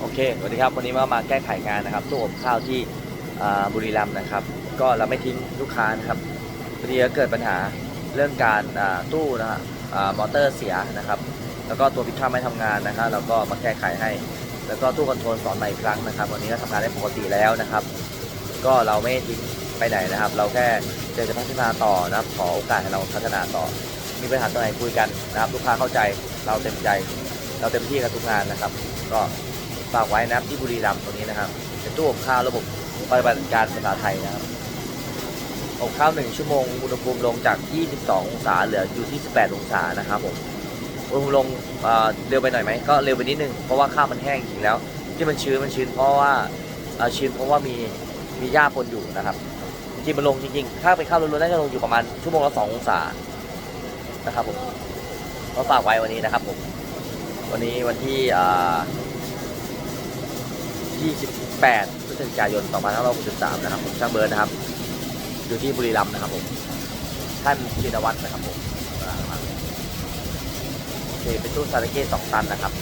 โอเคสวัสดีครับวันนี้มามาแก้ไขงานนะครับตู้อบข้าวที่บุรีรัมย์นะครับ ก็เราไม่ทิ้งลูกค้านะครับพอดีก็เกิดปัญหาเรื่องการตู้นะฮะมอเตอร์เสียนะครับ แล้วก็ตัวพิฆาไม่ทำงานนะครับเราก็มาแก้ไขให้ แล้วก็ตู้คอนโทรลสอนใหม่อีกครั้งนะครับ วันนี้ก็ทำงานได้ปกติแล้วนะครับ ก็เราไม่ทิ้งไปไหนนะครับ เราแค่อยากจะพัฒนาต่อนะครับ ขอโอกาสให้เราพัฒนาต่อ มีปัญหาตรงไหนคุยกันนะครับ ลูกค้าเข้าใจเราเต็มใจ เราเต็มที่กับทุกงานนะครับ ก็ ฝากไว้นะครับที่บุรีรัมย์ตรงนี้นะครับเป็นตู้อบข้าวระบบปฏิบัติการภาษาไทยนะครับอบข้าวหนึ่งชั่วโมงอุณหภูมิลงจาก 22 องศาเหลืออยู่ที่ 18 องศานะครับผมอุณหภูมิลงเร็วไปหน่อยไหมก็เร็วไปนิดนึงเพราะว่าข้าวมันแห้งจริงแล้ว ที่มันชื้นมันชื้นเพราะว่าชื้นเพราะว่ามีมีหญ้าปนอยู่นะครับจริงๆมันลงจริงๆ ถ้าเป็นข้าวล้วนๆน่าจะลงอยู่ประมาณชั่วโมงละ2องศานะครับผมก็ฝากไว้วันนี้นะครับผมวันนี้วันที่อ่า 28พฤศจิกายน2563นะครับผมช่างเบิร์ดนะครับอยู่ที่บุรีรัมย์นะครับผมท่านชินวัตรนะครับผมโอเคเป็นตู้ซาลาเก้สองตันนะครับ